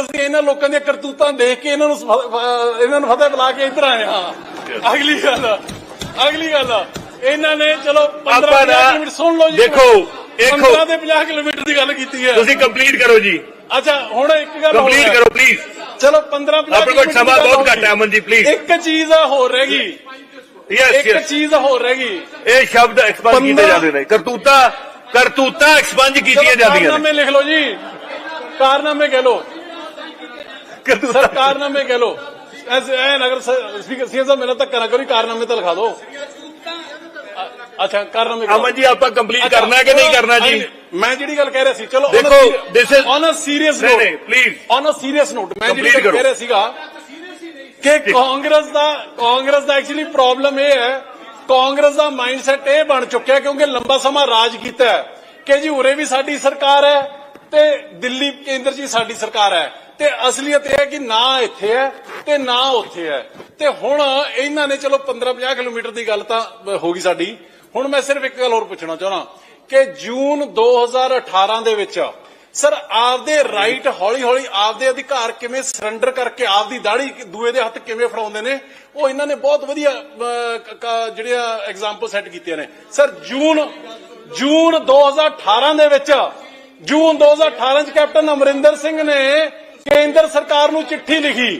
ਅਸੀਂ ਇਹਨਾਂ ਲੋਕਾਂ ਦੀਆਂ ਕਰਤੂਤਾਂ ਦੇਖ ਕੇ ਇਹਨਾਂ ਨੂੰ ਇਹਨਾਂ ਨੂੰ ਫਤਿਹ ਬੁਲਾ ਕੇ ਇੱਧਰ ਆਏ ਹਾਂ। ਅਗਲੀ ਗੱਲ ਅਗਲੀ ਗੱਲ ਇਹਨਾਂ ਨੇ ਚਲੋ 15 ਆਪਾਂ ਨਾ- ਕਿਲੋਮੀਟਰ ਸੁਣ ਲਓ ਜੀ। ਦੇਖੋ, ਦੇਖੋ। 15 ਤੇ 50 ਕਿਲੋਮੀਟਰ ਦੀ ਗੱਲ ਕੀਤੀ ਹੈ। ਤੁਸੀਂ ਕੰਪਲੀਟ ਕਰੋ ਜੀ। ਅੱਛਾ ਹੁਣ ਇੱਕ ਗੱਲ ਕੰਪਲੀਟ। ਕਰੋ ਪਲੀਜ਼ ਚਲੋ 15 50 ਆਪਣੇ ਕੋਲ ਸਮਾਂ ਬਹੁਤ ਘੱਟ ਹੈ ਅਮਨ ਜੀ ਪਲੀਜ਼ ਇੱਕ ਚੀਜ਼ ਆ ਹੋਰ ਰਹਿ ਗਈ। ਇੱਕ ਚੀਜ਼ ਹੋਰ ਰਹਿ ਗਈ। ਇਹ ਸ਼ਬਦ ਐਕਸਪੰਜ ਕੀਤੇ ਜਾਂਦੇ ਨੇ। ਕਰਤੂਤਾ ਕਰਤੂਤਾ ਐਕਸਪੰਜ ਕੀਤੀਆਂ ਜਾਂਦੀਆਂ ਨੇ। ਕਾਰਨਾਮੇ ਲਿਖ ਲਓ ਜੀ। ਕਾਰਨਾਮੇ ਕਹਿ ਲਓ। ਸਰ ਕਾਰਨਾਮੇ ਕਹਿ ਐਸੇ ਐ ਨਗਰ ਸਪੀਕਰ ਸੀਐਮ ਸਾਹਿਬ ਮੇਰਾ ਧੱਕਾ ਨਾ ਕਰੋ ਕਾਰਨਾਮੇ ਤਾਂ ਲਿਖਾ ਦਿਓ। ਅ- ਅੱਛਾ ਕਾਰਨਾਮੇ ਅਮਨ ਜੀ ਆਪਾਂ ਕੰਪਲੀਟ ਕਰਨਾ ਹੈ ਕਿ ਨਹੀਂ ਕਰਨਾ ਜੀ? ਮੈਂ ਜਿਹੜੀ ਗੱਲ ਕਹਿ ਰਿਹਾ ਸੀ ਚਲੋ ਦੇਖੋ, this is- on a serious note ਨਹੀਂ please on a serious note ਮੈਂ ਜਿਹੜੀ। ਕਹਿ ਰਿਹਾ ਸੀਗਾ ਕਿ ਕਾਂਗਰਸ ਦਾ ਕਾਂਗਰਸ ਦਾ ਐਕਚੁਅਲੀ ਪ੍ਰੋਬਲਮ ਇਹ ਹੈ ਕਾਂਗਰਸ ਦਾ ਮਾਈਂਡਸੈਟ ਇਹ ਬਣ ਚੁੱਕਿਆ ਕਿਉਂਕਿ ਲੰਬਾ ਸਮਾਂ ਰਾਜ ਕੀਤਾ ਹੈ ਕਿ ਜੀ ਉਰੇ ਵੀ ਸਾਡੀ ਸਰਕਾਰ ਹੈ ਤੇ ਦਿੱਲੀ ਕੇਂਦਰ ਵੀ ਸਾਡੀ ਸਰਕਾਰ ਹੈ। ਤੇ ਅਸਲੀਅਤ ਇਹ ਹੈ ਕਿ ਨਾ ਇੱਥੇ ਹੈ ਤੇ ਨਾ ਉੱਥੇ ਹੈ। ਤੇ ਹੁਣ ਇਹਨਾਂ ਨੇ, ਚਲੋ 15-50 ਕਿਲੋਮੀਟਰ ਦੀ ਗੱਲ ਤਾਂ ਹੋ ਗਈ ਸਾਡੀ। ਹੁਣ ਮੈਂ ਸਿਰਫ ਇੱਕ ਗੱਲ ਹੋਰ ਪੁੱਛਣਾ ਚਾਹਣਾ ਕਿ ਜੂਨ 2018 ਦੇ ਵਿੱਚ ਸਰ ਆਪਦੇ ਰਾਈਟ ਹੌਲੀ ਹੌਲੀ ਆਪਦੇ ਅਧਿਕਾਰ ਕਿਵੇਂ ਸਰੈਂਡਰ ਕਰਕੇ ਆਪਦੀ ਦਾੜੀ ਦੂਏ ਦੇ ਹੱਥ ਕਿਵੇਂ ਫੜਾਉਂਦੇ ਨੇ, ਉਹ ਇਹਨਾਂ ਨੇ ਬਹੁਤ ਵਧੀਆ ਜਿਹੜੀਆਂ ਐਗਜ਼ਾਮਪਲ ਸੈੱਟ ਕੀਤੀਆਂ ਨੇ। ਸਰ ਜੂਨ ਜੂਨ 2018 ਦੇ ਵਿੱਚ, ਜੂਨ 2018 ਚ ਕੈਪਟਨ ਅਮਰਿੰਦਰ ਸਿੰਘ ਨੇ ਕੇਂਦਰ ਸਰਕਾਰ ਨੂੰ ਚਿੱਠੀ ਲਿਖੀ।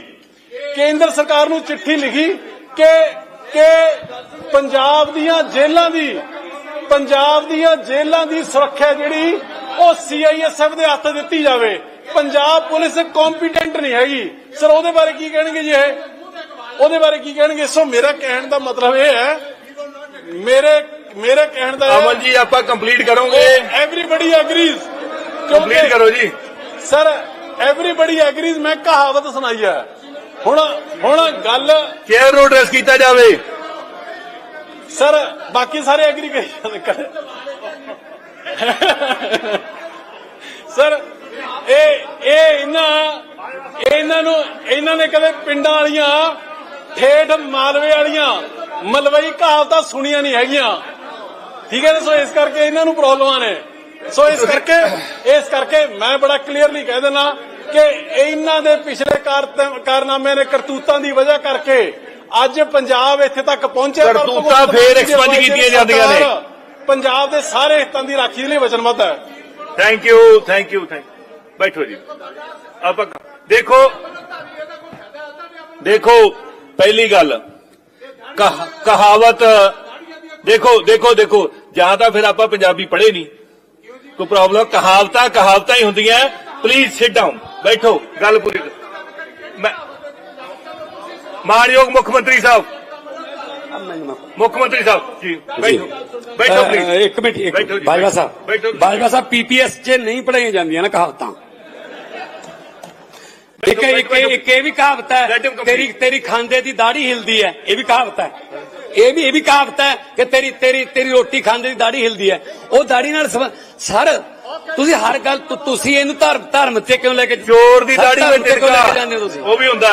ਕੇਂਦਰ ਸਰਕਾਰ ਨੂੰ ਚਿੱਠੀ ਲਿਖੀ ਕਿ ਕਿ ਪੰਜਾਬ ਦੀਆਂ ਜੇਲ੍ਹਾਂ ਦੀ ਪੰਜਾਬ ਦੀਆਂ ਜੇਲ੍ਹਾਂ ਦੀ ਸੁਰੱਖਿਆ ਜਿਹੜੀ ਉਹ ਸੀਆਈਐਸਐਫ ਦੇ ਹੱਥ ਦਿੱਤੀ ਜਾਵੇ। ਪੰਜਾਬ ਪੁਲਿਸ ਕੰਪੀਟੈਂਟ ਨਹੀਂ ਹੈਗੀ। ਸਰ ਉਹਦੇ ਬਾਰੇ ਕੀ ਕਹਿਣਗੇ ਜੀ ਇਹ? ਉਹਦੇ ਬਾਰੇ ਕੀ ਕਹਿਣਗੇ? ਸੋ ਮੇਰਾ ਕਹਿਣ ਦਾ ਮਤਲਬ ਇਹ ਹੈ ਮੇਰੇ ਮੇਰੇ ਕਹਿਣ ਦਾ ਅਮਨ ਜੀ ਆਪਾਂ ਕੰਪਲੀਟ ਕਰੋਗੇ। ਐਵਰੀਬਡੀ ਐਗਰੀਜ਼ ਕੰਪਲੀਟ ਕਰੋ ਜੀ। ਸਰ ਐਵਰੀਬਡੀ ਐਗਰੀਜ਼ ਮੈਂ ਕਹਾਵਤ ਸੁਣਾਈ ਹੈ। ਹੁਣ ਹੁਣ ਗੱਲ ਚੇਅਰ ਨੂੰ ਐਡਰੈਸ ਕੀਤਾ ਜਾਵੇ। ਸਰ ਬਾਕੀ ਸਾਰੇ ਐਗਰੀ ਕਰੀ ਜਾਂਦੇ ਕਰ। ਸਰ ਇਹ ਇਹ ਇਹਨਾਂ ਇਹ ਇਹਨਾਂ ਨੂੰ ਇਹਨਾਂ ਨੇ ਕਦੇ ਪਿੰਡਾਂ ਵਾਲੀਆਂ ਠੇਠ ਮਾਲਵੇ ਵਾਲੀਆਂ ਮਲਵਈ ਕਹਾਵਤਾਂ ਸੁਣੀਆਂ ਨਹੀਂ ਹੈਗੀਆਂ। ਠੀਕ ਹੈ ਨਾ? ਸੋ ਇਸ ਕਰਕੇ ਇਹਨਾਂ ਨੂੰ ਪ੍ਰੋਬਲਮਾਂ ਨੇ। ਸੋ ਇਸ ਕਰਕੇ ਇਸ ਕਰਕੇ ਮੈਂ ਬੜਾ ਕਲੀਅਰਲੀ ਕਹਿ ਦੇਣਾ ਕਿ ਇਹਨਾਂ ਦੇ ਪਿਛਲੇ ਕਾਰ- ਕਾਰਨਾਮਿਆਂ ਨੇ ਕਰਤੂਤਾਂ ਦੀ ਵਜ੍ਹਾ ਕਰਕੇ ਅੱਜ ਪੰਜਾਬ ਇੱਥੇ ਤੱਕ ਪਹੁੰਚਿਆ ਕਰਤੂਤਾਂ ਫੇਰ ਜੀ ਦੀ expunged ਅਗਵਾਈ ਕੀਤੀਆਂ ਜਾਂਦੀਆਂ ਨੇ। ਪੰਜਾਬ ਦੇ ਸਾਰੇ ਹਿੱਤਾਂ ਦੀ ਰਾਖੀ ਲਈ ਵਚਨਬੱਧ ਹੈ। Thank you thank you thank ਬੈਠੋ ਜੀ। ਆਪਾਂ ਦੇਖੋ ਦੇਖੋ ਪਹਿਲੀ ਗੱਲ। ਕਹ- ਕਹਾਵਤ ਦੇਖੋ ਦੇਖੋ ਦੇਖੋ। ਜਾਂ ਤਾਂ ਫਿਰ ਆਪਾਂ ਪੰਜਾਬੀ ਪੜ੍ਹੇ ਨਹੀਂ। ਕੋਈ ਪ੍ਰੋਬਲਮ ਕਹਾਵਤਾਂ ਕਹਾਵਤਾਂ ਹੀ ਹੁੰਦੀਆਂ। ਪਲੀਜ਼ ਸਿਟ ਡਾਊਨ ਬੈਠੋ ਗੱਲ ਪੂਰੀ ਕਰੋ। ਮੈਂ ਮਾਨਯੋਗ ਮੁੱਖ ਮੰਤਰੀ ਸਾਹਿਬ ਮੁੱਖ ਮੰਤਰੀ ਸਾਹਿਬ ਜੀ ਬੈਠੋ ਬੈਠੋ ਅਹ, ਪਲੀਜ਼ ਇੱਕ ਮਿੰਟ ਇੱਕ ਬੈਠੋ ਜੀ, ਬਾਜਵਾ ਬੈਠੋ ਸਾਹਿਬ ਜੀ। ਬਾਜਵਾ ਸਾਹਿਬ ਪੀਪੀਐਸ 'ਚ ਨਹੀਂ ਪੜਾਈਆਂ ਜਾਂਦੀਆਂ ਨਾ ਕਹਾਵਤਾਂ ਇੱਕ ਇੱਕ ਇੱਕ ਇਹ ਵੀ ਕਹਾਵਤ ਹੈ Let him complete. ਤੇਰੀ ਤੇਰੀ ਖਾਂਦੇ ਦੀ ਦਾੜੀ ਹਿਲਦੀ ਹੈ ਇਹ ਵੀ ਕਹਾਵਤ ਹੈ ਇਹ ਵੀ ਇਹ ਵੀ ਕਹਾਵਤ ਹੈ ਕਿ ਤੇਰੀ ਤੇਰੀ ਤੇਰੀ ਰੋਟੀ ਖਾਂਦੇ ਦੀ ਦਾੜੀ ਹਿਲਦੀ ਹੈ ਉਹ ਦਾੜੀ ਨਾਲ ਸੰਬੰ- ਸਰ ਤੁਸੀਂ ਹਰ ਗੱਲ ਤੁਸੀਂ ਇਹਨੂੰ ਧਰਮ ਧਰਮ ਤੇ ਕਿਉਂ ਲੈ ਕੇ ਚੋਰ ਦੀ ਦਾੜੀ ਵਿੱਚ ਕਿਉਂ ਲੈ ਕੇ ਜਾਂਦੇ ਹੋ ਤੁਸੀਂ? ਉਹ ਵੀ ਹੁੰਦਾ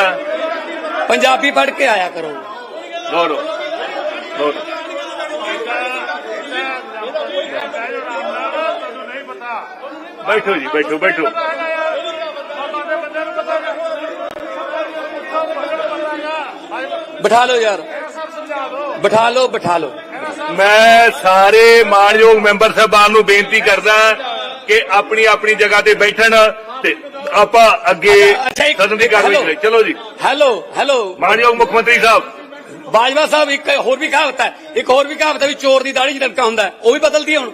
ਪੰਜਾਬੀ ਪੜ੍ਹ ਕੇ ਆਇਆ ਕਰੋ। ਲੋ ਲੋ ਲੋ ਬੈਠੋ ਜੀ ਬੈਠੋ ਬੈਠੋ। ਬਿਠਾ ਲਓ ਯਾਰ। ਬਿਠਾ ਲਓ ਬਿਠਾ ਲਓ। ਮੈਂ ਸਾਰੇ ਮਾਨਯੋਗ ਮੈਂਬਰ ਸਾਹਿਬਾਨ ਨੂੰ ਬੇਨਤੀ ਕਰਦਾ ਕਿ ਆਪਣੀ ਆਪਣੀ ਜਗ੍ਹਾ ਤੇ ਬੈਠਣ ਤੇ ਆਪਾਂ ਅੱਗੇ ਸਦਨ ਦੀ ਕਾਰਵਾਈ ਚਲੋ ਜੀ। Hello hello. ਮਾਨਯੋਗ ਮੁੱਖ ਮੰਤਰੀ ਸਾਹਿਬ। ਬਾਜਵਾ ਸਾਹਿਬ ਇੱਕ ਹੋਰ ਵੀ ਕਹਾਵਤ ਹੈ। ਇੱਕ ਹੋਰ ਵੀ ਕਹਾਵਤ ਹੈ ਵੀ ਚੋਰ ਦੀ ਦਾੜੀ ਲਟਕਾ ਹੁੰਦਾ। ਉਹ ਵੀ ਬਦਲਦੀ ਹੁਣ।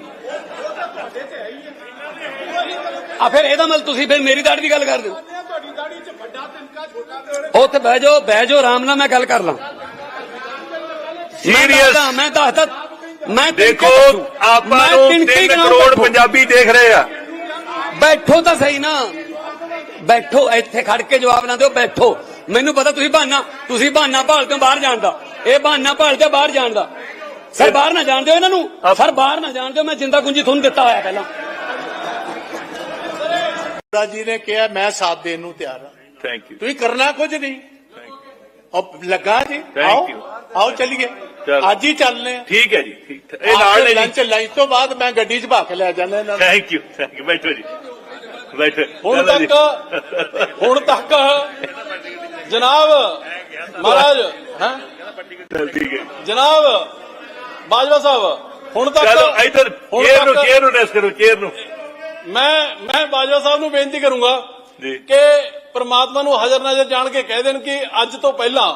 ਆ ਫਿਰ ਇਹਦਾ ਮਤਲਬ ਤੁਸੀਂ ਫਿਰ ਮੇਰੀ ਦਾੜੀ ਦੀ ਗੱਲ ਕਰਦੇ ਹੋ ਉੱਥੇ ਬਹਿ ਜਾਓ ਬਹਿ ਜਾਓ ਆਰਾਮ ਨਾਲ ਮੈਂ ਗੱਲ ਕਰ ਲਾਂ। ਸੀਰੀਅਸ ਮੈਂ ਦੱਸਦਾ ਮੈਂ ਦੇਖੋ। ਆਪਾਂ ਨੂੰ ਤਿਣਕੇ 3 ਨਾਲ ਕਰੋੜ। ਪੰਜਾਬੀ ਦੇਖ ਰਹੇ ਆ। ਬੈਠੋ ਤਾਂ ਸਹੀ ਨਾ। ਬੈਠੋ ਇੱਥੇ ਖੜ ਕੇ ਜਵਾਬ ਨਾ ਦਿਓ ਬੈਠੋ। ਮੈਨੂੰ ਪਤਾ ਤੁਸੀਂ ਬਹਾਨਾ ਤੁਸੀਂ ਬਹਾਨਾ ਭਾਲਦੇ ਹੋ ਬਾਹਰ ਜਾਣ ਦਾ। ਇਹ ਬਹਾਨਾ ਭਾਲਦੇ ਹੋ ਬਾਹਰ ਜਾਣ ਦਾ। ਸਰ ਬਾਹਰ ਨਾ ਜਾਣ ਦਿਓ ਇਹਨਾਂ ਨੂੰ। ਸਰ ਬਾਹਰ ਨਾ ਜਾਣ ਦਿਓ। ਮੈਂ ਜਿੰਦਾ ਕੁੰਜੀ ਤੁਹਾਨੂੰ ਦਿੱਤਾ ਹੋਇਆ ਪਹਿਲਾਂ। ਦਾ ਜੀ ਨੇ ਕਿਹਾ ਮੈਂ ਸਾਥ ਦੇਣ ਨੂੰ ਤਿਆਰ ਹਾਂ। ਥੈਂਕ ਯੂ ਤੁਸੀਂ ਕਰਨਾ ਕੁਝ ਨਹੀਂ। ਉਹ ਲੱਗਾ ਜੀ ਆਓ. ਆਓ ਚੱਲੀਏ। ਚਲੋ। ਅੱਜ ਹੀ ਚੱਲਨੇ ਆ। ਠੀਕ ਹੈ ਜੀ ਠੀਕ। ਇਹ ਨਾਲ ਨੇ ਲੰਚ ਲੰਚ ਤੋਂ ਬਾਅਦ ਮੈਂ ਗੱਡੀ 'ਚ ਭਾ ਕੇ ਲੈ ਜਾਣਾ ਇਹਨਾਂ ਨੂੰ। ਥੈਂਕ ਯੂ ਥੈਂਕ ਯੂ ਬੈਠੋ ਜੀ। ਬੈਠ। ਹੁਣ। ਤੱਕ ਹੁਣ ਤੱਕ ਜਨਾਬ ਮਹਾਰਾਜ ਹੈ? ਠੀਕ ਹੈ। ਜਨਾਬ ਬਾਜਵਾ ਸਾਹਿਬ ਹੁਣ ਤੱਕ ਚਲੋ ਇਧਰ ਚੇਅਰ ਨੂੰ ਚੇਅਰ ਨੂੰ ਡੈਸ ਕਰੋ ਚੇਅਰ ਨੂੰ। ਮੈਂ ਮੈਂ ਬਾਜਵਾ ਸਾਹਿਬ ਨੂੰ ਬੇਨਤੀ ਕਰੂੰਗਾ ਜੀ। ਕਿ ਪ੍ਰਮਾਤਮਾ ਨੂੰ ਹਾਜ਼ਰ ਨਾਜ਼ਰ ਜਾਣ ਕੇ ਕਹਿ ਦੇਣ ਕਿ ਅੱਜ ਤੋਂ ਪਹਿਲਾਂ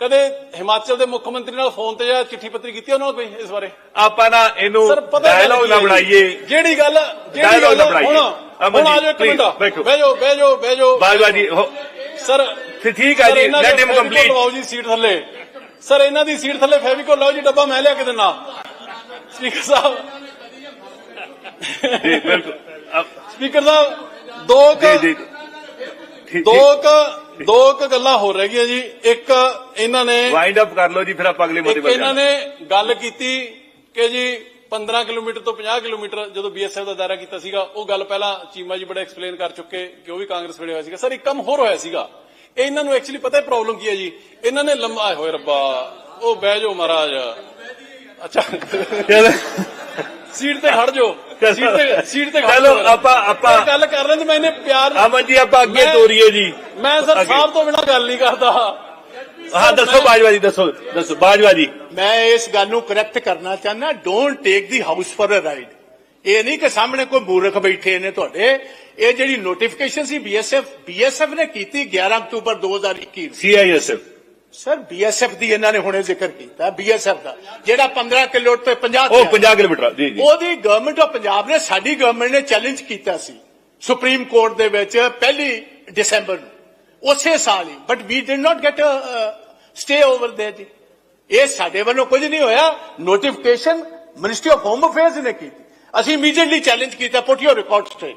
ਕਦੇ ਹਿਮਾਚਲ ਦੇ ਮੁੱਖ ਮੰਤਰੀ ਨਾਲ ਫੋਨ ਤੇ ਜਾਂ ਚਿੱਠੀ ਪੱਤਰੀ ਕੀਤੀ ਉਹਨਾਂ ਕੋਈ ਇਸ ਬਾਰੇ? ਆਪਾਂ ਨਾ ਇਹਨੂੰ ਡਾਇਲੌਗ ਨਾ? ਬਣਾਈਏ। ਜਿਹੜੀ ਗੱਲ ਜਿਹੜੀ ਗੱਲ। ਹੁਣ ਹੁਣ ਆ ਜਾਓ ਇੱਕ ਮਿੰਟ। ਬਾਜਵਾ ਜੀ ਸਰ ਫਿਰ ਠੀਕ ਹੈ ਸਰ, ਜੀ ਇਹਨਾਂ ਲੈਟ ਦੇ ਹਿਮ ਫੈਵੀਕੋਲ ਕੰਪਲੀਟ ਲਵਾਓ ਜੀ ਸੀਟ ਥੱਲੇ। ਸਰ ਇਹਨਾਂ ਦੀ ਸੀਟ ਥੱਲੇ ਫੈਵੀਕੋਲ ਲਾਓ ਜੀ ਡੱਬਾ ਮੈਂ ਲਿਆ ਕੇ ਦਿੰਨਾ ਸਪੀਕਰ ਸਾਹਿਬ। ਜੀ ਬਿਲਕੁਲ। ਸਪੀਕਰ ਸਾਹਿਬ ਦੋ ਕੁ ਜੀ। ਦੋ ਕੁ ਦੋ ਕੁ ਗੱਲਾਂ ਹੋ ਰਹਿ ਗਈਆਂ ਜੀ। ਇੱਕ ਇਹਨਾਂ ਨੇ ਵਾਈਂਡ ਅਪ ਕਰ ਲਓ ਜੀ ਫਿਰ ਆਪਾਂ ਅਗਲੇ ਮੁੱਦੇ ਇੱਕ ਇਹਨਾਂ ਨੇ ਗੱਲ ਕੀਤੀ ਕਿ ਜੀ 15 ਕਿਲੋਮੀਟਰ ਤੋਂ 50 ਕਿਲੋਮੀਟਰ ਜਦੋਂ ਬੀਐਸਐਫ ਦਾ ਦਾਇਰਾ ਕੀਤਾ ਸੀਗਾ ਉਹ ਗੱਲ ਪਹਿਲਾਂ ਚੀਮਾ ਜੀ ਬੜਾ ਐਕਸਪਲੇਨ ਕਰ ਚੁੱਕੇ ਕਿ ਉਹ ਵੀ ਕਾਂਗਰਸ ਵੇਲੇ ਹੋਇਆ ਸੀਗਾ। ਸਰ ਇੱਕ ਕੰਮ ਹੋਰ ਹੋਇਆ ਸੀਗਾ। ਇਹ ਇਹਨਾਂ ਨੂੰ ਐਕਚੁਅਲੀ ਪਤਾ ਹੈ ਪ੍ਰੋਬਲਮ ਕੀ ਹੈ ਜੀ? ਇਹਨਾਂ ਨੇ ਲੰਮਾ ਹੋਏ ਰੱਬਾ ਉਹ ਬਹਿ ਜਾਓ ਮਹਾਰਾਜ। ਅੱਛਾ। ਸੀਟ ਤੇ ਖੜ ਜਾਓ। ਸੀਟ ਤੇ ਸੀਟ ਤੇ ਚਲੋ। ਆਪਾਂ ਆਪਾਂ ਗੱਲ ਕਰ ਰਹੇ ਤੇ ਮੈਨੇ ਪਿਆਰ ਅਮਨ ਜੀ ਆਪਾਂ ਅੱਗੇ ਮੈਂ- ਤੋਰੀਏ ਜੀ। ਮੈਂ ਸਰ। ਸਾਹਿਬ ਤੋਂ ਬਿਨਾ ਗੱਲ ਨਹੀਂ ਕਰਦਾ। ਹਾਂ ਦੱਸੋ ਬਾਜਵਾ ਜੀ ਦੱਸੋ ਦੱਸੋ ਬਾਜਵਾ ਜੀ। ਮੈਂ ਇਸ ਗੱਲ ਨੂੰ ਕਰੈਕਟ ਕਰਨਾ ਚਾਹੁੰਦਾ don't take the house for a ride ਇਹ ਨਹੀਂ ਕਿ ਸਾਹਮਣੇ ਕੋਈ ਮੂਰਖ ਬੈਠੇ ਨੇ ਤੁਹਾਡੇ। ਇਹ ਜਿਹੜੀ ਨੋਟੀਫਿਕੇਸ਼ਨ ਸੀ ਬੀਐਸਐਫ ਬੀਐਸਐਫ ਨੇ ਕੀਤੀ 11 ਅਕਤੂਬਰ 2021 ਨੂੰ। ਸੀਆਈਐਸਐਫ ਸਰ ਬੀਐਸਐਫ ਦੀ ਇਹਨਾਂ ਨੇ ਹੁਣੇ ਜ਼ਿਕਰ ਕੀਤਾ ਬੀਐਸਐਫ ਦਾ ਜਿਹੜਾ 15 ਕਿਲੋ ਤੇ 50 ਉਹ ਤੇ 50 ਕਿਲੋਮੀਟਰ ਜੀ ਜੀ। ਉਹਦੀ ਗਵਰਨਮੈਂਟ ਆਫ ਪੰਜਾਬ ਨੇ ਸਾਡੀ ਗਵਰਨਮੈਂਟ ਨੇ ਚੈਲੰਜ ਕੀਤਾ ਸੀ ਸੁਪਰੀਮ ਕੋਰਟ ਦੇ ਵਿੱਚ ਪਹਿਲੀ ਦਸੰਬਰ ਨੂੰ ਉਸੇ ਸਾਲ ਹੀ। But we did not get stay over there ਜੀ। ਇਹ ਸਾਡੇ ਵੱਲੋਂ ਕੁਝ ਨਹੀਂ ਹੋਇਆ notification ministry of home affairs ਨੇ ਕੀਤੀ। ਅਸੀਂ ਇਮੀਡੀਏਟਲੀ ਚੈਲੰਜ ਕੀਤਾ ਪੁੱਟ ਯੋਰ ਰਿਕਾਰਡ ਸਟ੍ਰੇਟ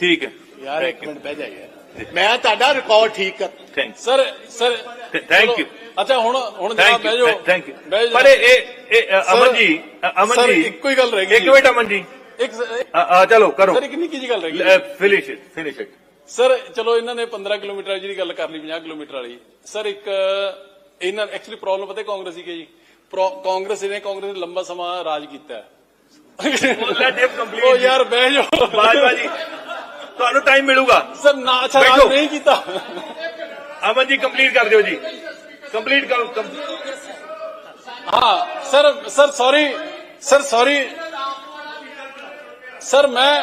ਠੀਕ ਹੈ। ਯਾਰ ਇੱਕ ਮਿੰਟ ਬਹਿ ਜਾ ਯਾਰ। ਮੈਂ ਤੁਹਾਡਾ ਰਿਕਾਰਡ ਠੀਕ ਕਰ ਥੈਂਕ ਸਰ ਸਰ ਚਲੋ, you. ਅੱਛਾ ਹੁਣ ਹੁਣ ਜਨਾਬ ਥੈਂਕ ਬਹਿ ਯੂ ਜਾਓ ਥੈਂਕ ਯੂ ਪਰ ਇਹ ਇਹ ਅਮਨ ਜੀ ਅਮਨ ਜੀ ਇੱਕੋ ਹੀ ਗੱਲ ਰਹਿ ਗਈ ਇੱਕ। ਮਿੰਟ ਅਮਨ ਜੀ। ਇੱਕ ਚਲੋ ਕਰੋ। ਸਰ ਇੱਕ ਨਿੱਕੀ ਜੀ ਗੱਲ ਰਹਿ ਗਈ finish it finish it sir ਚਲੋ ਇਹਨਾਂ ਨੇ 15 ਕਿਲੋਮੀਟਰ ਵਾਲੀ ਜਿਹੜੀ ਗੱਲ ਕਰ ਲਈ 50 ਕਿਲੋਮੀਟਰ ਵਾਲੀ। ਸਰ ਇੱਕ ਇਹਨਾਂ ਐਕਚੁਅਲੀ ਪ੍ਰੋਬਲਮ ਪਤਾ ਕਾਂਗਰਸ ਕੀ ਜੀ? ਕਾਂਗਰਸ ਨੇ ਕਾਂਗਰਸ ਨੇ ਲੰਬਾ ਸਮਾਂ ਰਾਜ ਕੀਤਾ। ਹੈ ਉਹ ਯਾਰ ਬਹਿ ਜਾਓ। ਬਾਜਵਾ ਜੀ। ਤੁਹਾਨੂੰ ਟਾਈਮ ਮਿਲੂਗਾ। ਸਰ ਨਾ ਬੈਠੋ। ਨਹੀਂ ਕੀਤਾ। ਅਮਨ ਜੀ ਕੰਪਲੀਟ ਕਰ ਦਿਓ ਜੀ। ਕੰਪਲੀਟ ਕਰੋ ਹਾਂ sir sir sorry sir sorry sir ਮੈਂ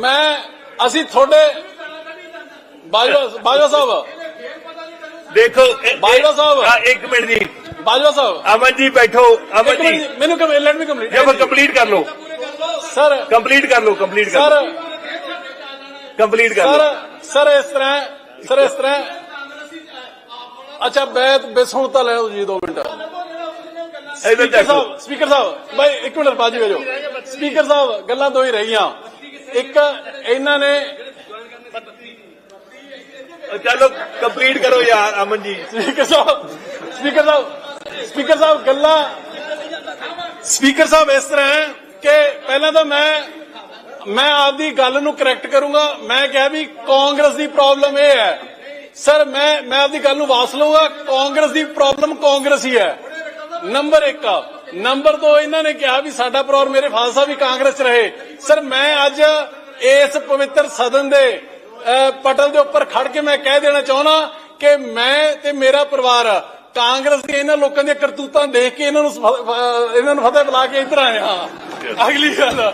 ਮੈਂ ਅਸੀਂ ਤੁਹਾਡੇ ਬਾਜਵਾ ਬਾਜਵਾ ਸਾਹਿਬ। ਦੇਖੋ ਬਾਜਵਾ ਸਾਹਿਬ। ਹਾਂ, ਇੱਕ ਮਿੰਟ ਜੀ। ਬਾਜਵਾ ਸਾਹਿਬ। ਅਮਨ ਜੀ ਬੈਠੋ ਅਮਨ ਜੀ। ਮੈਨੂੰ ਲੈਟ ਮੀ ਕੰਪਲੀਟ ਕੰਪਲੀਟ ਕਰ ਲਓ। ਸਰ ਕੰਪਲੀਟ ਕਰ ਲਓ ਕੰਪਲੀਟ ਕਰ ਸਰ। ਲਓ ਕੰਪਲੀਟ ਕਰ ਸਰ ਲਓ। ਸਰ ਇਸ ਤਰ੍ਹਾਂ ਸਰ ਇਸ ਤਰ੍ਹਾਂ। ਅੱਛਾ ਬੈਤ ਬੇਸੁਣ ਤਾਂ ਲੈ ਲਓ ਜੀ 2 ਮਿੰਟ। ਇਧਰ ਸਪੀਕਰ ਦੇਖੋ ਸਾਹਿਬ ਸਪੀਕਰ ਸਾਹਿਬ ਬਾਈ ਇੱਕ ਮਿੰਟ ਬਾਜੀ ਵੇਜੋ ਸਪੀਕਰ ਸਾਹਿਬ ਗੱਲਾਂ ਦੋ ਹੀ ਰਹੀਆਂ ਇੱਕ ਇਹਨਾਂ ਨੇ ਚਲੋ ਕੰਪਲੀਟ ਕਰੋ ਯਾਰ ਅਮਨ ਜੀ। ਸਪੀਕਰ ਸਾਹਿਬ ਸਪੀਕਰ ਸਾਹਿਬ ਸਪੀਕਰ ਸਾਹਿਬ ਗੱਲਾਂ। ਸਪੀਕਰ ਸਾਹਿਬ ਇਸ ਤਰ੍ਹਾਂ ਹੈ। ਕਿ ਪਹਿਲਾਂ ਤਾਂ ਮੈਂ ਮੈਂ ਆਪਦੀ ਗੱਲ ਨੂੰ ਕਰੈਕਟ ਕਰੂੰਗਾ। ਮੈਂ ਕਿਹਾ ਵੀ ਕਾਂਗਰਸ ਦੀ ਪ੍ਰੋਬਲਮ ਇਹ ਹੈ। ਸਰ ਮੈਂ ਮੈਂ ਆਪਦੀ ਗੱਲ ਨੂੰ ਵਾਪਸ ਲਊਂਗਾ। ਕਾਂਗਰਸ ਦੀ ਪ੍ਰੋਬਲਮ ਕਾਂਗਰਸ ਹੀ ਹੈ। ਨੰਬਰ 1 ਨੰਬਰ 2 ਇਹਨਾਂ ਨੇ ਕਿਹਾ ਵੀ ਸਾਡਾ ਪਰਿਵਾਰ ਮੇਰੇ ਫਾਦਰ ਸਾਹਿਬ ਵੀ ਕਾਂਗਰਸ 'ਚ ਰਹੇ। ਸਰ ਮੈਂ ਅੱਜ ਇਸ ਪਵਿੱਤਰ ਸਦਨ ਦੇ ਪਟਲ ਦੇ ਉੱਪਰ ਖੜ ਕੇ ਮੈਂ ਕਹਿ ਦੇਣਾ ਚਾਹੁੰਦਾ ਕਿ ਮੈਂ ਤੇ ਮੇਰਾ ਪਰਿਵਾਰ ਕਾਂਗਰਸ ਦੇ ਇਹਨਾਂ ਲੋਕਾਂ ਦੀਆਂ ਕਰਤੂਤਾਂ ਦੇਖ ਕੇ ਇਹਨਾਂ ਨੂੰ ਸਫ- ਇਹਨਾਂ ਨੂੰ ਫਤਿਹ ਬੁਲਾ ਕੇ ਇੱਧਰ ਆਏ ਹਾਂ। ਅਗਲੀ ਗੱਲ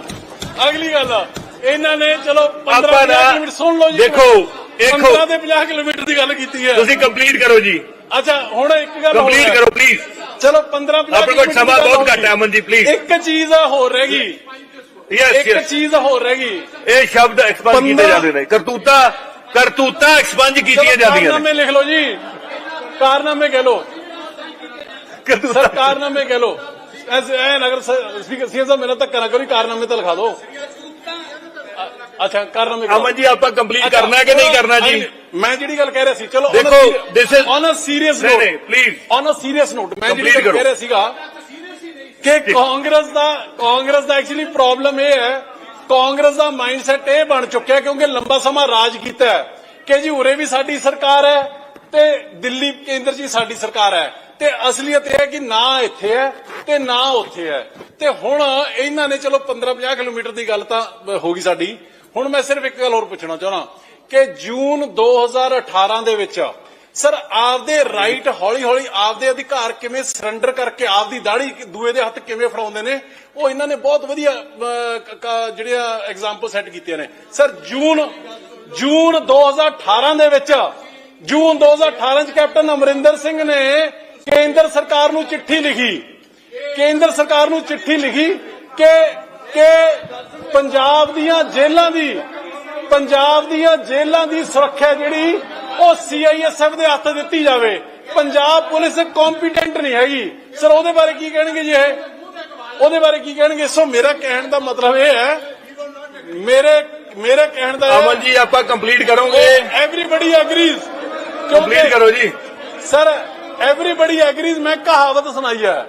ਅਗਲੀ ਗੱਲ ਇਹਨਾਂ ਨੇ ਚਲੋ 15 ਆਪਾਂ ਨਾ- ਕਿਲੋਮੀਟਰ ਸੁਣ ਲਓ ਜੀ। ਦੇਖੋ, ਦੇਖੋ। 15 ਤੇ 50 ਕਿਲੋਮੀਟਰ ਦੀ ਗੱਲ ਕੀਤੀ ਹੈ। ਤੁਸੀਂ ਕੰਪਲੀਟ ਕਰੋ ਜੀ। ਅੱਛਾ ਹੁਣ ਇੱਕ ਗੱਲ ਹੋਰ ਕੰਪਲੀਟ ਹੈ। ਕਰੋ ਪਲੀਜ਼ ਚਲੋ 15 50 ਆਪਣੇ ਕੋਲ ਸਮਾਂ ਬਹੁਤ ਘੱਟ ਹੈ ਅਮਨ ਜੀ ਪਲੀਜ਼ ਇੱਕ ਚੀਜ਼ ਹੋਰ ਰਹਿ ਗਈ। ਯੈਸ ਇੱਕ ਯੈਸ ਚੀਜ਼ ਹੋਰ ਰਹਿ ਗਈ। ਇਹ ਸ਼ਬਦ ਐਕਸਪੰਜ ਕੀਤੇ ਪੰਦਰਾਂ- ਜਾਂਦੇ ਨੇ। ਕਰਤੂਤਾ ਕਰਤੂਤਾ ਐਕਸਪੰਜ ਕੀਤੀਆਂ ਚਲੋ ਜਾਂਦੀਆਂ ਨੇ। ਕਾਰਨਾਮੇ ਲਿਖ ਲਓ ਜੀ। ਕਾਰਨਾਮੇ ਕਹਿ ਲਓ। ਕਰਤੂਤਾ। ਸਰ ਕਾਰਨਾਮੇ ਕਹਿ ਲਓ। ਐ ਨਗਰ ਸਪੀਕਰ ਸੀਐਮ ਸਾਹਿਬ ਮੇਰਾ ਧੱਕਾ ਨਾ ਕਰੋ ਕਾਰਨਾਮੇ ਤਾਂ ਲਿਖਾ ਦਿਓ। ਅ- ਅੱਛਾ ਕਾਰਨਾਮੇ ਕਰੋ। ਅਮਨ ਜੀ ਆਪਾਂ ਕੰਪਲੀਟ ਕਰਨਾ ਹੈ ਕਿ ਨਹੀਂ ਕਰਨਾ ਜੀ? ਮੈਂ ਜਿਹੜੀ ਗੱਲ ਕਹਿ ਰਿਹਾ ਸੀ ਚਲੋ ਦੇਖੋ, this is- on a serious note ਨਹੀਂ please on a serious note ਮੈਂ ਜਿਹੜੀ। ਕਹਿ ਰਿਹਾ ਸੀਗਾ ਕਿ ਕਾਂਗਰਸ ਦਾ ਕਾਂਗਰਸ ਦਾ ਐਕਚੁਅਲੀ ਪ੍ਰੋਬਲਮ ਇਹ ਹੈ ਕਾਂਗਰਸ ਦਾ ਮਾਈਂਡਸੈਟ ਇਹ ਬਣ ਚੁੱਕਿਆ ਕਿਉਂਕਿ ਲੰਬਾ ਸਮਾਂ ਰਾਜ ਕੀਤਾ ਹੈ ਕਿ ਜੀ ਉਰੇ ਵੀ ਸਾਡੀ ਸਰਕਾਰ ਹੈ ਤੇ ਦਿੱਲੀ ਕੇਂਦਰ 'ਚ ਸਾਡੀ ਸਰਕਾਰ ਹੈ। ਤੇ ਅਸਲੀਅਤ ਇਹ ਹੈ ਕਿ ਨਾ ਇੱਥੇ ਹੈ ਤੇ ਨਾ ਉੱਥੇ ਹੈ। ਤੇ ਹੁਣ ਇਹਨਾਂ ਨੇ, ਚਲੋ 15-50 ਕਿਲੋਮੀਟਰ ਦੀ ਗੱਲ ਤਾਂ ਹੋ ਗਈ ਸਾਡੀ। ਹੁਣ ਮੈਂ ਸਿਰਫ ਇੱਕ ਗੱਲ ਹੋਰ ਪੁੱਛਣਾ ਚਾਹਣਾ ਕਿ ਜੂਨ 2018 ਦੇ ਵਿੱਚ ਸਰ ਆਪਦੇ ਰਾਈਟ ਹੌਲੀ ਹੌਲੀ ਆਪਦੇ ਅਧਿਕਾਰ ਕਿਵੇਂ ਸਰੈਂਡਰ ਕਰਕੇ ਆਪਦੀ ਦਾੜੀ ਦੂਏ ਦੇ ਹੱਥ ਕਿਵੇਂ ਫੜਾਉਂਦੇ ਨੇ, ਉਹ ਇਹਨਾਂ ਨੇ ਬਹੁਤ ਵਧੀਆ ਜਿਹੜੀਆਂ ਐਗਜ਼ਾਮਪਲ ਸੈੱਟ ਕੀਤੀਆਂ ਨੇ। ਸਰ ਜੂਨ ਜੂਨ 2018 ਦੇ ਵਿੱਚ, ਜੂਨ 2018 ਚ ਕੈਪਟਨ ਅਮਰਿੰਦਰ ਸਿੰਘ ਨੇ ਕੇਂਦਰ ਸਰਕਾਰ ਨੂੰ ਚਿੱਠੀ ਲਿਖੀ। ਕੇਂਦਰ ਸਰਕਾਰ ਨੂੰ ਚਿੱਠੀ ਲਿਖੀ ਕਿ ਕਿ ਪੰਜਾਬ ਦੀਆਂ ਜੇਲ੍ਹਾਂ ਦੀ ਪੰਜਾਬ ਦੀਆਂ ਜੇਲ੍ਹਾਂ ਦੀ ਸੁਰੱਖਿਆ ਜਿਹੜੀ ਉਹ ਸੀਆਈਐਸਐਫ ਦੇ ਹੱਥ ਦਿੱਤੀ ਜਾਵੇ। ਪੰਜਾਬ ਪੁਲਿਸ ਕੰਪੀਟੈਂਟ ਨਹੀਂ ਹੈਗੀ। ਸਰ ਉਹਦੇ ਬਾਰੇ ਕੀ ਕਹਿਣਗੇ ਜੀ ਇਹ? ਉਹਦੇ ਬਾਰੇ ਕੀ ਕਹਿਣਗੇ? ਸੋ ਮੇਰਾ ਕਹਿਣ ਦਾ ਮਤਲਬ ਇਹ ਹੈ ਮੇਰੇ ਮੇਰੇ ਕਹਿਣ ਦਾ ਅਮਨ ਜੀ ਆਪਾਂ ਕੰਪਲੀਟ ਕਰੋਗੇ। ਐਵਰੀਬਡੀ ਐਗਰੀਜ਼ ਕੰਪਲੀਟ ਕਰੋ ਜੀ। ਸਰ ਐਵਰੀਬਡੀ ਐਗਰੀਜ਼ ਮੈਂ ਕਹਾਵਤ ਸੁਣਾਈ ਹੈ।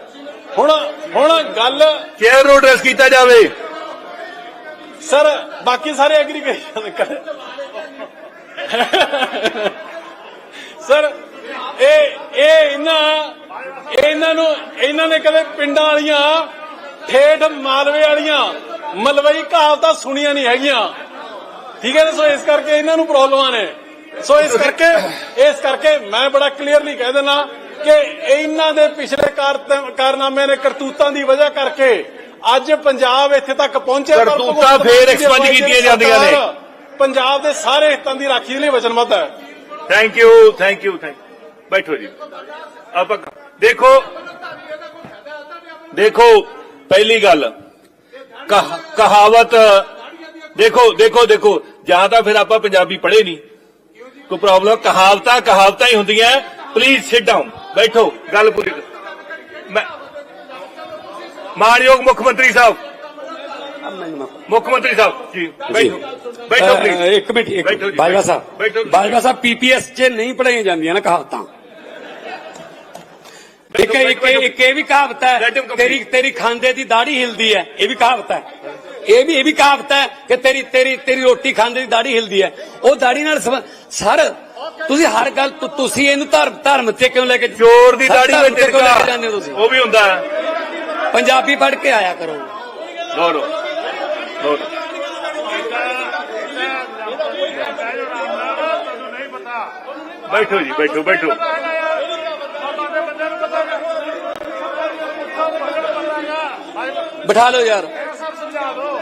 ਹੁਣ ਹੁਣ ਗੱਲ ਚੇਅਰ ਨੂੰ ਐਡਰੈਸ ਕੀਤਾ ਜਾਵੇ। ਸਰ ਬਾਕੀ ਸਾਰੇ ਐਗਰੀ ਕਰੀ ਜਾਂਦੇ ਸਰ ਇਹ ਇਹ ਇਹਨਾਂ ਇਹ ਇਹਨਾਂ ਨੂੰ ਇਹਨਾਂ ਨੇ ਕਦੇ ਪਿੰਡਾਂ ਵਾਲੀਆਂ ਠੇਠ ਮਾਲਵੇ ਵਾਲੀਆਂ ਮਲਵਈ ਕਹਾਵਤਾਂ ਸੁਣੀਆਂ ਨਹੀਂ ਹੈਗੀਆਂ। ਠੀਕ ਹੈ ਨਾ? ਸੋ ਇਸ ਕਰਕੇ ਇਹਨਾਂ ਨੂੰ ਪ੍ਰੋਬਲਮਾਂ ਨੇ। ਸੋ ਇਸ ਕਰਕੇ ਇਸ ਕਰਕੇ ਮੈਂ ਬੜਾ ਕਲੀਅਰਲੀ ਕਹਿ ਦੇਣਾ ਕਿ ਇਹਨਾਂ ਦੇ ਪਿਛਲੇ ਕਾਰ- ਕਾਰਨਾਮਿਆਂ ਨੇ ਕਰਤੂਤਾਂ ਦੀ ਵਜ੍ਹਾ ਕਰਕੇ ਅੱਜ ਪੰਜਾਬ ਇੱਥੇ ਤੱਕ ਪਹੁੰਚਿਆ। ਕਰਤੂਤਾਂ ਫੇਰ ਅਗਵਾਈ ਕੀਤੀਆਂ ਜਾਂਦੀਆਂ ਨੇ। ਪੰਜਾਬ ਦੇ ਸਾਰੇ ਹਿੱਤਾਂ ਦੀ ਰਾਖੀ ਲਈ ਵਚਨਬੱਧ ਹੈ। Thank you thank you thank ਬੈਠੋ ਜੀ। ਆਪਾਂ ਦੇਖੋ ਦੇਖੋ ਪਹਿਲੀ ਗੱਲ। ਕਹ- ਕਹਾਵਤ ਦੇਖੋ ਦੇਖੋ ਦੇਖੋ। ਜਾਂ ਤਾਂ ਫਿਰ ਆਪਾਂ ਪੰਜਾਬੀ ਪੜ੍ਹੇ ਨਹੀਂ। ਕੋਈ ਪ੍ਰੋਬਲਮ ਕਹਾਵਤਾਂ ਕਹਾਵਤਾਂ ਹੀ ਹੁੰਦੀਆਂ। ਪਲੀਜ਼ ਸਿਟ ਡਾਊਨ ਬੈਠੋ ਗੱਲ ਪੂਰੀ ਕਰੋ। ਮੈਂ ਮਾਨਯੋਗ ਮੁੱਖ ਮੰਤਰੀ ਸਾਹਿਬ ਮੁੱਖ ਮੰਤਰੀ ਸਾਹਿਬ ਜੀ ਬੈਠੋ ਬੈਠੋ ਅਹ, ਪਲੀਜ਼ ਇੱਕ ਮਿੰਟ ਇੱਕ ਬੈਠੋ ਜੀ, ਬਾਜਵਾ ਬੈਠੋ ਸਾਹਿਬ ਜੀ। ਬਾਜਵਾ ਸਾਹਿਬ ਪੀਪੀਐਸ 'ਚ ਨਹੀਂ ਪੜਾਈਆਂ ਜਾਂਦੀਆਂ ਨਾ ਕਹਾਵਤਾਂ ਇੱਕ ਇੱਕ ਇੱਕ ਇਹ ਵੀ ਕਹਾਵਤ ਹੈ Let him complete. ਤੇਰੀ ਤੇਰੀ ਖਾਂਦੇ ਦੀ ਦਾੜੀ ਹਿਲਦੀ ਹੈ ਇਹ ਵੀ ਕਹਾਵਤ ਹੈ ਇਹ ਵੀ ਇਹ ਵੀ ਕਹਾਵਤ ਹੈ ਕਿ ਤੇਰੀ ਤੇਰੀ ਤੇਰੀ ਰੋਟੀ ਖਾਂਦੇ ਦੀ ਦਾੜੀ ਹਿਲਦੀ ਹੈ ਉਹ ਦਾੜੀ ਨਾਲ ਸੰਬੰ- ਸਰ ਤੁਸੀਂ ਹਰ ਗੱਲ ਤੁਸੀਂ ਇਹਨੂੰ ਧਰਮ ਧਰਮ ਤੇ ਕਿਉਂ ਲੈ ਕੇ ਚੋਰ ਦੀ ਦਾੜੀ ਵਿੱਚ ਟਿਕਾ ਜਾਂਦੇ ਹੋ ਤੁਸੀਂ? ਉਹ ਵੀ ਹੁੰਦਾ। ਪੰਜਾਬੀ ਪੜ੍ਹ ਕੇ ਆਇਆ ਕਰੋ। ਲੋ ਲੋ ਲੋ ਬੈਠੋ ਜੀ ਬੈਠੋ ਬੈਠੋ। ਬਿਠਾ ਲਓ ਯਾਰ।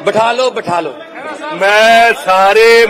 ਬਿਠਾ ਲਓ ਬਿਠਾ ਲਓ। ਮੈਂ ਸਾਰੇ